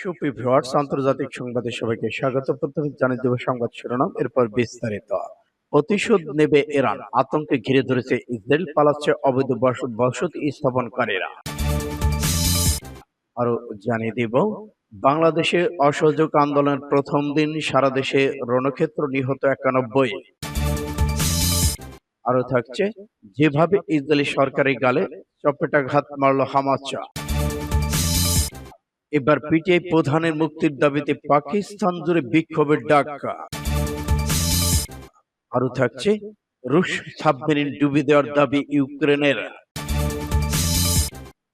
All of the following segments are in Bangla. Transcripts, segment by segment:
সুপ্রিয় ভিউয়ার্স আন্তর্জাতিক সংবাদে সবাইকে স্বাগত। প্রথমে জানিয়ে দেব সংবাদ শিরোনাম এরপর বিস্তারিত। প্রতিশোধ নেবে ইরান। আতঙ্কে ঘিরে ধরেছে ইসরায়েল পালাচ্ছে অবৈধ বস- বসতি স্থাপনকারীরা। আরও জানিয়ে দিব বাংলাদেশে অসহযোগ আন্দোলনের প্রথম দিন সারা দেশে রণক্ষেত্র নিহত একানব্বই। আরও থাকছে যেভাবে ইসরায়েলি সরকারি গালে চপেটাঘাত মারল হামাচা এবার পিটিআই প্রধানের মুক্তির দাবিতে পাকিস্তান জুড়ে বিক্ষোভের ডাক। আরও থাকছে রুশ সাবমেরিন ডুবি দেওয়ার দাবি ইউক্রেনের।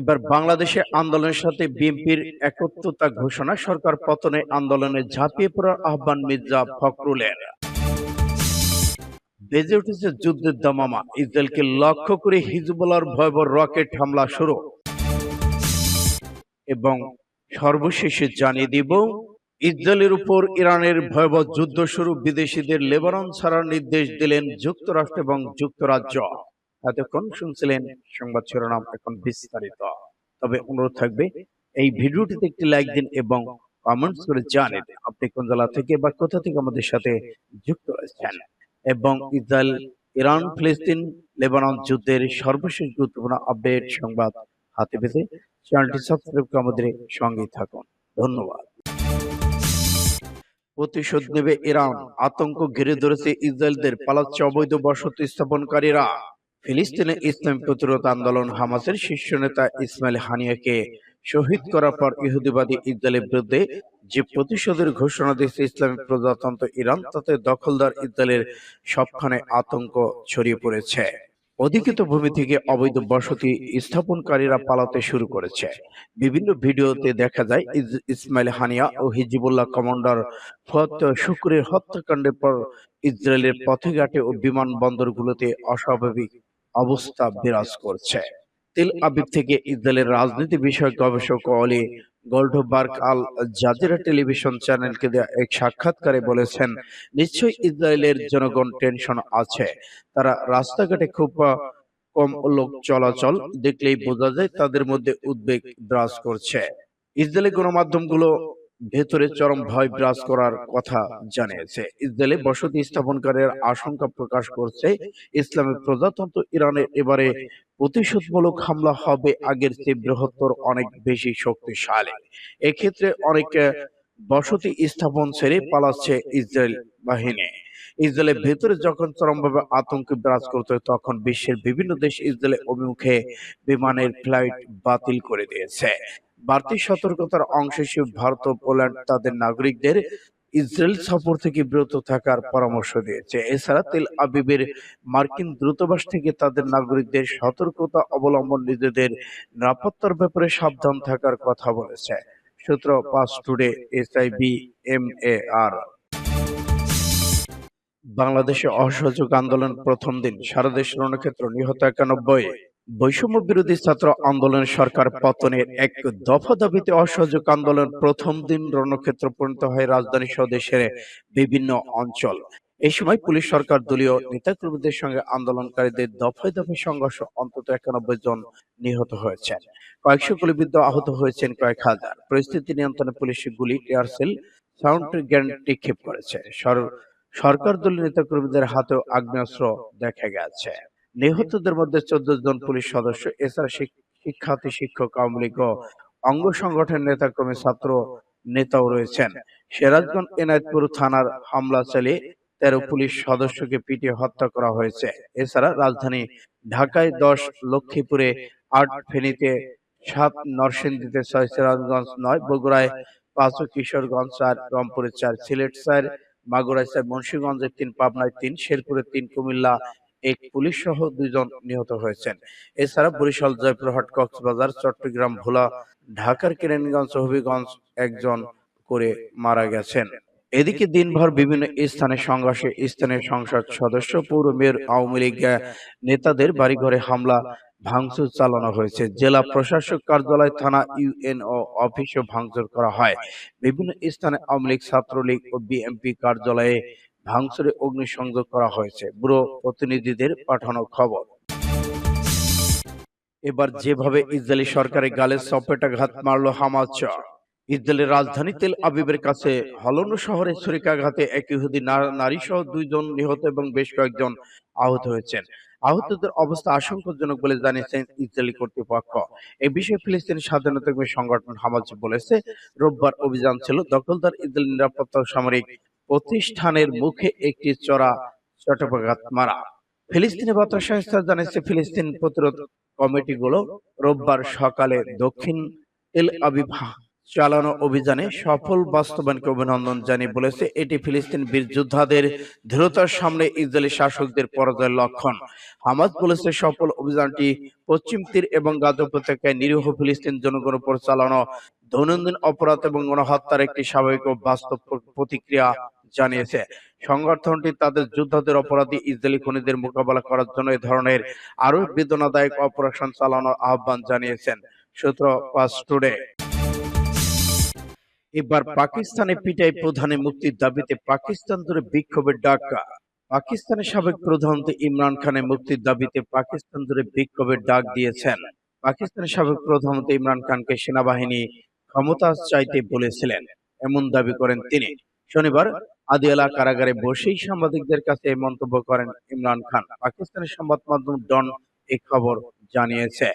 এবার বাংলাদেশে আন্দোলনের সাথে বিএনপির একত্রতা ঘোষণা সরকার পতনে আন্দোলনে ঝাঁপিয়ে পড়ার আহ্বান মির্জা ফখরুলের। বেজে উঠেছে যুদ্ধের দামামা। ইসরায়েলকে লক্ষ্য করে হিজবুল্লাহর ভয়াবহ রকেট হামলা শুরু। এবং সর্বশেষে জানিয়ে দিব, ইসরায়েলের উপর ইরানের ভয়াবহ যুদ্ধ শুরু, বিদেশিদের লেবানন ছাড়ার নির্দেশ দিলেন যুক্তরাষ্ট্র এবং যুক্তরাজ্য। এতক্ষণ শুনছিলেন সংবাদ শিরোনাম এখন বিস্তারিত। তবে অনুরোধ থাকবে, এই ভিডিওটিতে একটি লাইক দিন এবং কমেন্টস করে জানেন আপনি কোন জেলা থেকে বা কোথা থেকে আমাদের সাথে যুক্ত রয়েছেন। এবং ইসরায়েল, ইরান, ফিলিস্তিন, লেবানন যুদ্ধের সর্বশেষ গুরুত্বপূর্ণ আপডেট সংবাদ হাতে পেতে চ্যানেলটি সাবস্ক্রাইব করে আমাদের সঙ্গেই থাকুন। ধন্যবাদ। প্রতিশোধ নেবে ইরান। আতঙ্ক ঘিরে ধরেছে ইসরায়েলদের পালাচ্ছে অবৈধ বসতি স্থাপনকারীরা। ফিলিস্তিনে ইসলাম প্রতিরোধ আন্দোলন হামাসের শীর্ষ নেতা ইসমাইল হানিয়াকে শহীদ করার পর ইহুদিবাদী ইসরায়েলের বিরুদ্ধে যে প্রতিশোধের ঘোষণা দিয়েছে ইসলামী প্রজাতন্ত্র ইরান তাতে দখলদার ইসরায়েলের সবখানে আতঙ্ক ছড়িয়ে পড়েছে। অধিকৃত ভূমি থেকে অবৈধ বসতি স্থাপনকারীরা পালাতে শুরু করেছে। বিভিন্ন ভিডিওতে দেখা যায় ইসমাইল হানিয়া ও হিজিবুল্লাহ কমান্ডার ফুয়াদ শুক্রের হত্যাকাণ্ডের পর ইসরায়েলের পথেঘাটে ও বিমানবন্দরগুলোতে অস্বাভাবিক অবস্থা বিরাজ করছে। তেল আবিব থেকে ইসরায়েলের রাজনীতি বিষয়ক গবেষক অলি গোল্ডবার্গ আল জাজিরা টেলিভিশন চ্যানেলকে দেওয়া এক সাক্ষাৎকারে বলেছেন, নিশ্চয়ই ইসরায়েলের জনগণ টেনশন আছে। তারা রাস্তাঘাটে খুব কম লোক চলাচল দেখলেই বোঝা যায় তাদের মধ্যে উদ্বেগ বিরাজ করছে। ইসরায়েলি গণমাধ্যমগুলো ভেতরে চরম ভয় বিরাজ করার কথা জানিয়েছে। ইসরায়েলে বসতি স্থাপনকারীর আশঙ্কা প্রকাশ করছে। ইসলামী প্রজাতন্ত্র ইরানের এবারে প্রতিশোধমূলক হামলা হবে আগের চেয়ে বৃহত্তর অনেক বেশি শক্তিশালী। এক্ষেত্রে অনেক বসতি স্থাপন ছেড়ে পালাচ্ছে ইসরায়েল বাহিনী। ইসরায়েলের ভেতরে যখন চরমভাবে আতঙ্ক বিরাজ করতে তখন বিশ্বের বিভিন্ন দেশ ইসরায়েলের অভিমুখে বিমানের ফ্লাইট বাতিল করে দিয়েছে। বাড়তি সতর্কতার অংশ হিসেবে ভারত ও পোল্যান্ড তাদের নাগরিকদের ইসরায়েল সফর থেকে বিরত থাকার পরামর্শ দিয়েছে। এছাড়া তেল আবিবের মার্কিন দূতাবাস থেকে তাদের নাগরিকদের সতর্কতা অবলম্বন নিজেদের নিরাপত্তার ব্যাপারে সাবধান থাকার কথা বলেছে। সূত্র Pars Today SIB M A R বাংলাদেশে অসহযোগ আন্দোলন প্রথম দিন। সারা দেশ রণক্ষেত্র নিহত একানব্বই। বৈষম্য বিরোধী ছাত্র আন্দোলন সরকার পতনের এক দফা দাবিতে অসহযোগ আন্দোলন প্রথম দিন রণক্ষেত্র পরিণত হয় রাজধানী সহ দেশের বিভিন্ন অঞ্চল। এই সময় পুলিশ সরকার দলীয় নেতাকর্মীদের সঙ্গে আন্দোলনকারীদের দফায় দফায় সংঘর্ষ অন্তত একানব্বই জন নিহত হয়েছেন। কয়েকশো গুলিবিদ্ধ আহত হয়েছেন কয়েক হাজার। পরিস্থিতি নিয়ন্ত্রণে পুলিশ গুলি টিয়ারসেল সাউন্ড গ্রেনেড নিক্ষেপ করেছে। সরকার দলীয় নেতাকর্মীদের হাতেও আগ্নেয়াস্ত্র দেখা গেছে। নিহতদের মধ্যে চোদ্দ জন পুলিশ সদস্য, এছাড়া শিক্ষার্থী, শিক্ষক, আওয়ামী লীগ অঙ্গ সংগঠনের নেতাকর্মী ছাত্র নেতাও রয়েছেন। সিরাজগঞ্জ এনায়তপুর থানার হামলা চালিয়ে তেরো পুলিশ সদস্যকে পিটিয়ে হত্যা করা হয়েছে। এছাড়া রাজধানী ঢাকায় দশ, লক্ষ্মীপুরে আট, ফেনীতে সাত, নরসিংদীতে ছয়, সিরাজগঞ্জ নয়, বগুড়ায় পাঁচ কিশোরগঞ্জ চার, রংপুরে চার, সিলেট চার, মাগুরায় চার, মুন্সিগঞ্জে তিন, পাবনায় তিন, শেরপুরে তিন, কুমিল্লা এক পুলিশ সহ দুইজন নিহত হয়েছেন। এছাড়া বরিশাল জয়পুরহাট কক্সবাজার চট্টগ্রাম ভোলা ঢাকার কেরানীগঞ্জ হবিগঞ্জ একজন করে মারা গেছেন। এদিকে দিনভর বিভিন্ন স্থানে সংঘর্ষে স্থানীয় সংসদ সদস্য, পৌর মেয়র, আওয়ামী লীগ নেতাদের বাড়িঘরে হামলা, ভাঙচুর চালানো হয়েছে। জেলা প্রশাসক কার্যালয়, থানা ইউএনও অফিসও ভাঙচুর করা হয়। বিভিন্ন স্থানে আওয়ামী লীগ, ছাত্রলীগ ও বিএনপি কার্যালয়ে ভাঙচুরে অগ্নিসংযোগ করা হয়েছে। ব্যুরো প্রতিনিধিদের পাঠানো খবর। এবার যেভাবে ইসরায়েলি সরকারের গালে সপেটাঘাত মারল হামাস, ইসরায়েলের রাজধানী তেল আবিবের কাছে হলন শহরে ছুরিকাঘাতে এক ইহুদি নারী সহ দুইজন নিহত এবং বেশ কয়েকজন আহত হয়েছেন। আহতদের অবস্থা আশঙ্কাজনক বলে জানিয়েছেন ইসরায়েলি কর্তৃপক্ষ। এ বিষয়ে ফিলিস্তিন স্বাধীনতাকর্মী সংগঠন হামাজ বলেছে, রোববার অভিযান ছিল দখলদার ইসরায়েল নিরাপত্তা সামরিক প্রতিষ্ঠানের মুখে একটি চড়া চট্টপাঘাত মারা। ফিলিস্তিনি বার্তা সংস্থা জানিয়েছে, ফিলিস্তিন প্রতিরোধ কমিটিগুলো রোববার সকালে দক্ষিণ তেল আবিব চালানো অভিযানে সফল বাস্তবায়নকে অভিনন্দন জানিয়ে বলেছে। এটি ফিলিস্তিন বীর যোদ্ধাদের দৃঢ়তার সামনে ইসরায়েলি শাসকদের পরাজয়ের লক্ষণ। হামাজ বলেছে, সফল অভিযানটি পশ্চিম তীর এবং গাজা উপত্যকায় নিরীহ ফিলিস্তিন জনগণের উপর চালানো দৈনন্দিন অপরাধ এবং গণহত্যার একটি স্বাভাবিক ও বাস্তব প্রতিক্রিয়া জানিয়েছে। সংগঠনটি তাদের যোদ্ধাদের অপরাধী ইসরায়েলি খুনিদের মোকাবেলা করার জন্য এ ধরনের আরও বেদনাদায়ক অপারেশন চালানোর আহ্বান জানিয়েছেন সূত্র পাস টুডে। এবার পাকিস্তানে পিটাই প্রধানে মুক্তির দাবিতে পাকিস্তান ধরে বিক্ষোভের ডাক। পাকিস্তানের সাবেক প্রধানমন্ত্রী ইমরান খানের মুক্তির দাবিতে পাকিস্তান ধরে বিক্ষোভের ডাক দিয়েছেন। পাকিস্তানের সাবেক প্রধানমন্ত্রী ইমরান খানকে সেনাবাহিনী ক্ষমতা চাইতে বলেছিলেন। এমন দাবি করেন তিনি। শনিবার আদিয়ালা কারাগারে বসেই সাংবাদিকদের কাছে এই মন্তব্য করেন ইমরান খান। পাকিস্তানের সংবাদ মাধ্যম ডন এই খবর জানিয়েছে।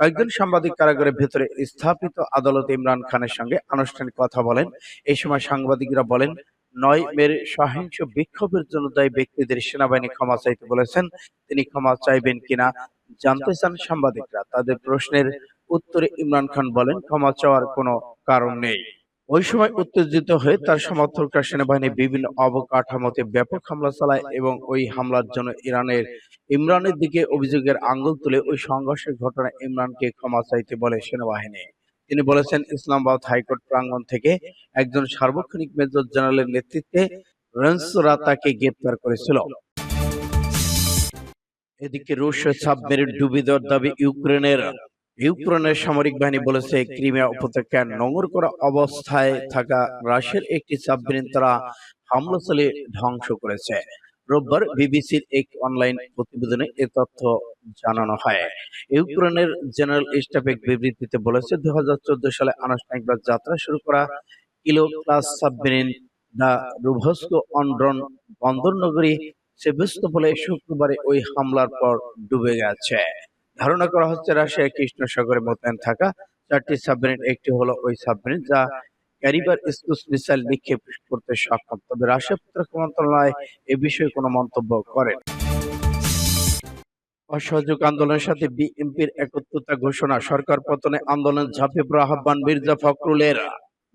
কয়েকজন সাংবাদিক কারাগারের ভেতরে স্থাপিত আদালতে ইমরান খানের সঙ্গে আনুষ্ঠানিক কথা বলেন। এই সময় সাংবাদিকরা বলেন, নয় মের সহিংস বিক্ষোভের জন্য দায়ী ব্যক্তিদের সেনাবাহিনী ক্ষমা চাইতে বলেছেন। তিনি ক্ষমা চাইবেন কিনা জানতে চান সাংবাদিকরা। তাদের প্রশ্নের উত্তরে ইমরান খান বলেন, ক্ষমা চাওয়ার কোনো কারণ নেই। ওই সময় উত্তেজিত হয়ে তার সমর্থকরা সেনাবাহিনী বিভিন্ন অবকাঠামোতে ব্যাপক হামলা চালায় এবং ওই হামলার জন্য ইরানের ইমরানের দিকে অভিযোগের আঙ্গুল তুলে ওই সংঘর্ষের ঘটনায় ইমরানকে ক্ষমা চাইতে বলে সেনাবাহিনী। তিনি বলেছেন, ইসলামাবাদ হাইকোর্ট প্রাঙ্গণ থেকে একজন সার্বক্ষণিক মেজর জেনারেলের নেতৃত্বে রেন্সরা তাকে গ্রেপ্তার করেছিল। এদিকে রুশ সাবমেরিন ডুবি দেওয়ার দাবি ইউক্রেনের ইউক্রেনের সামরিক বাহিনী বলেছে ক্রিমিয়া উপত্যকায় নোংর করা অবস্থায় থাকা রাশিয়ার একটি সাবমেরিন তারা হামলা চালিয়ে ধ্বংস করেছে। রোববার বিবিসির এক অনলাইন প্রতিবেদনে এ তথ্য জানানো হয়। ইউক্রেনের জেনারেল স্টাফ এক বিবৃতিতে বলেছে দু হাজার চোদ্দ সালে আনুষ্ঠানিকভাবে যাত্রা শুরু করা কিলো ক্লাস সাবমেরিন দা রুভস্কো অন্ড্রন বন্দর নগরী সেভেস্তোপলে শুক্রবারে ওই হামলার পর ডুবে গেছে। ধারণা করা হচ্ছে রাশিয়ার কৃষ্ণ সাগরে মোতায়েন থাকা চারটি সাবমেরিন, একটি হলো ওই সাবমেরিন যা ক্যারিবার স্কুস মিসাইল নিক্ষেপ করতে সক্ষম। তবে রাশিয়া প্রতিরক্ষা মন্ত্রণালয় এ বিষয়ে কোনো মন্তব্য করেন। অসহযোগ আন্দোলনের সাথে বিএনপির একত্রতা ঘোষণা, সরকার পতনে আন্দোলন ঝাঁপিয়ে পড়া আহ্বান মির্জা ফখরুলের।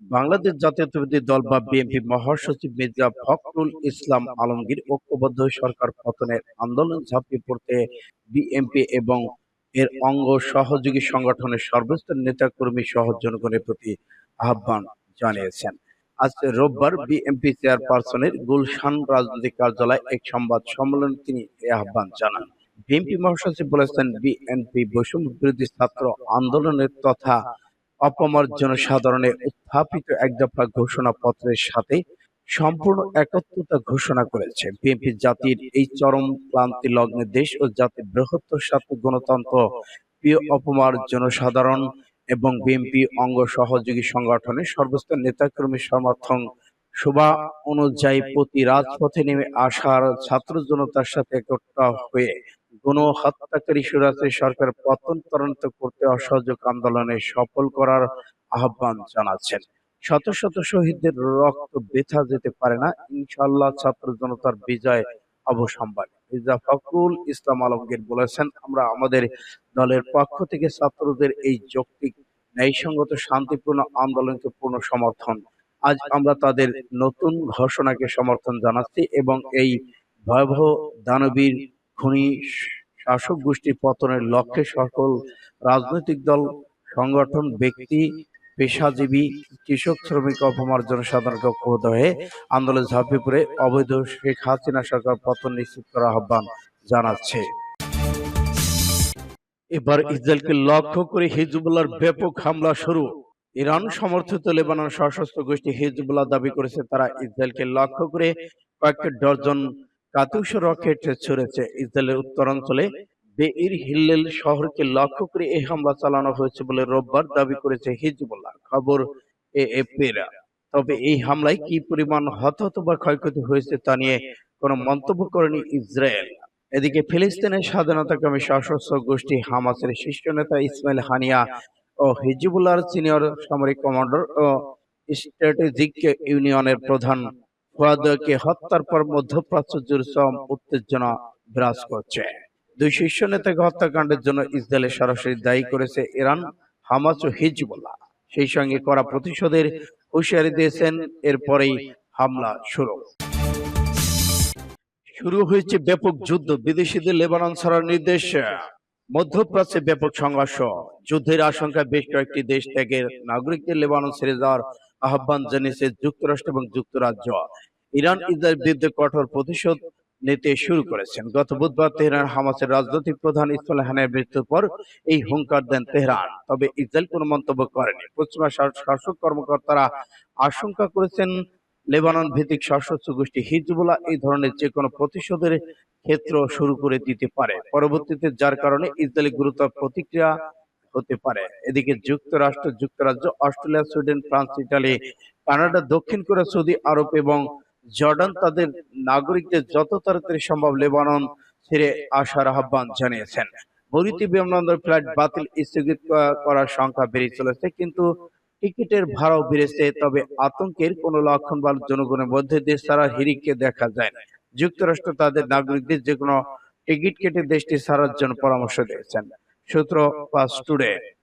বাংলাদেশ জাতীয়তাবাদী দল বা বিএনপি মহাসচিব মির্জা ফখরুল ইসলাম আলমগীর ঐক্যবদ্ধ সরকার পতনের আন্দোলন ঝাঁপিয়ে পড়তে বিএনপি এবং এর অঙ্গ সহযোগী সংগঠনের সর্বস্তর নেতাকর্মী সহ জনগণের প্রতি আহ্বান জানিয়েছেন। আজ রোববার বিএনপি চেয়ারপারসনের গুলশান রাজনৈতিক কার্যালয়ে এক সংবাদ সম্মেলনে তিনি এই আহ্বান জানান। বিএনপি মহাসচিব বলেছেন, বিএনপি বৈষম্য বিরোধী ছাত্র আন্দোলনের তথা অপমার্জন সাধারণের উত্থাপিত এক দফা ঘোষণাপত্রের সাথে সম্পূর্ণ একত্রতা ঘোষণা করেছে। বিএনপি জাতির এই চরম ক্লান্তি লগ্নে দেশ ও জাতির বৃহত্তর স্বার্থ গণতন্ত্র প্রিয় অপমার জনসাধারণ এবং বিএনপি অঙ্গ সহযোগী সংগঠনের সর্বস্তর নেতাকর্মী সমর্থন শোভা অনুযায়ী প্রতি রাজপথে নেমে আসার ছাত্র জনতার সাথে একতা হয়ে গণ হত্যাকারী সুরাজের সরকার পতন ত্বরান্বিত করতে অসহযোগ আন্দোলনে সফল করার আহ্বান জানাচ্ছেন। শত শত শহীদদের রক্ত বৃথা যেতে পারে না। ইনশাআল্লাহ ছাত্র জনতার বিজয় অবসম্ভাবী। মির্জা ফখরুল ইসলাম আলমগীর বলেছেন, আমরা আমাদের দলের পক্ষ থেকে ছাত্রদের এই যৌক্তিক, ন্যায়সঙ্গত, শান্তিপূর্ণ আন্দোলনকে পূর্ণ সমর্থন। আজ আমরা তাদের নতুন ঘোষণাকে সমর্থন জানাচ্ছি এবং এই ভয়াবহ দানবীর খুনি শাসক গোষ্ঠীর পতনের লক্ষ্যে সকল রাজনৈতিক দল, সংগঠন, ব্যক্তি পেশাজীবী কৃষক, শ্রমিক অপমার্জন সাধারণকে ঐক্যবদ্ধ হয়ে আন্দোলন ঝাঁপিয়ে পড়ে অবৈধ শেখ হাসিনা সরকার পতন নিশ্চিত করার আহ্বান জানাচ্ছে। এবার ইসরায়েলকে লক্ষ্য করে হিজবুল্লাহর ব্যাপক হামলা শুরু। ইরান সমর্থিত লেবানন সশস্ত্র গোষ্ঠী হিজবুল্লাহ দাবি করেছে, তারা ইসরায়েলকে লক্ষ্য করে কয়েকটি ডজন কাতুষ রকেট ছুড়েছে। ইসরায়েলের উত্তরাঞ্চলে বেইর হিল্লেল শহরকে লক্ষ্য করে এই হামলা চালানো হয়েছে বলে রোববার দাবি করেছে হিজবুল্লাহ। খবর এএফপির। তবে এই হামলায় কি পরিমাণ হতাহত বা ক্ষয়ক্ষতি হয়েছে তা নিয়ে কোনো মন্তব্য করেনি ইসরায়েল। এদিকে ফিলিস্তিনের স্বাধীনতাকামী সশস্ত্র গোষ্ঠী হামাসের শীর্ষ নেতা ইসমাইল হানিয়া ও হিজবুল্লাহর সিনিয়র সামরিক কমান্ডার ও স্ট্র্যাটেজিক ইউনিয়নের প্রধান ফুয়াদকে হত্যার পর মধ্যপ্রাচ্য জুড়ে উত্তেজনা বিরাজ করছে। দুই শীর্ষ নেতাকে হত্যাকাণ্ডের জন্য ইসরায়েলের সরাসরি দায়ী করেছে ইরান, হামাস ও হিজবুল্লাহ। সেই সঙ্গে করা প্রতিশোধের হুঁশিয়ারি দিয়েছেন, এরপরেই হামলা শুরু। শুরু হয়েছে ব্যাপক যুদ্ধ, বিদেশিদের লেবানন ছাড়ার নির্দেশ। মধ্যপ্রাচ্যে ব্যাপক সংঘর্ষ, যুদ্ধের আশঙ্কায় বেশ কয়েকটি দেশ ত্যাগের নাগরিকদের লেবানন ছেড়ে যাওয়ার আহ্বান জানিয়েছে যুক্তরাষ্ট্র এবং যুক্তরাজ্য। ইরান ইসরায়েল বিরুদ্ধে কঠোর প্রতিশোধ নিতে শুরু করেছেন। গত বুধবার তেহরান হামাসের রাজনৈতিক প্রধান ইসমাইল হানের মৃত্যুর পর এই হুঙ্কার দেন তেহরান। তবে ইসরায়েল কোনো মন্তব্য করেনি। পশ্চিমা শাসক কর্মকর্তারা আশঙ্কা করেছেন লেবানন ভিত্তিক সশস্ত্র গোষ্ঠী হিজবুল্লাহ এই ধরনের যে কোনো প্রতিশোধের ক্ষেত্র শুরু করে দিতে পারে। পরবর্তীতে যার কারণে ইসরায়েলি গুরুতর প্রতিক্রিয়া হতে পারে। এদিকে যুক্তরাষ্ট্র যুক্তরাজ্য, Australia, Sweden, France, Italy, Canada, দক্ষিণ কোরিয়া, সৌদি আরব এবং জর্ডান তাদের নাগরিকদের যত তাড়াতাড়ি সম্ভব লেবানন ছেড়ে আসার আহ্বান জানিয়েছেন। বরিতি বিমানবন্দর ফ্লাইট বাতিল স্থগিত করার সংখ্যা বেড়ে চলেছে, কিন্তু টিকিটের ভাড়াও বেড়েছে, তবে আতঙ্কের কোনো লক্ষণ বা জনগণের মধ্যে দেশ ছাড়া হিরিককে দেখা যায় না যুক্তরাষ্ট্র তাদের নাগরিকদের যে কোনো টিকিট কেটে দেশটি ছাড়ার জন্য পরামর্শ দিয়েছেন। সূত্র পাস টুডে।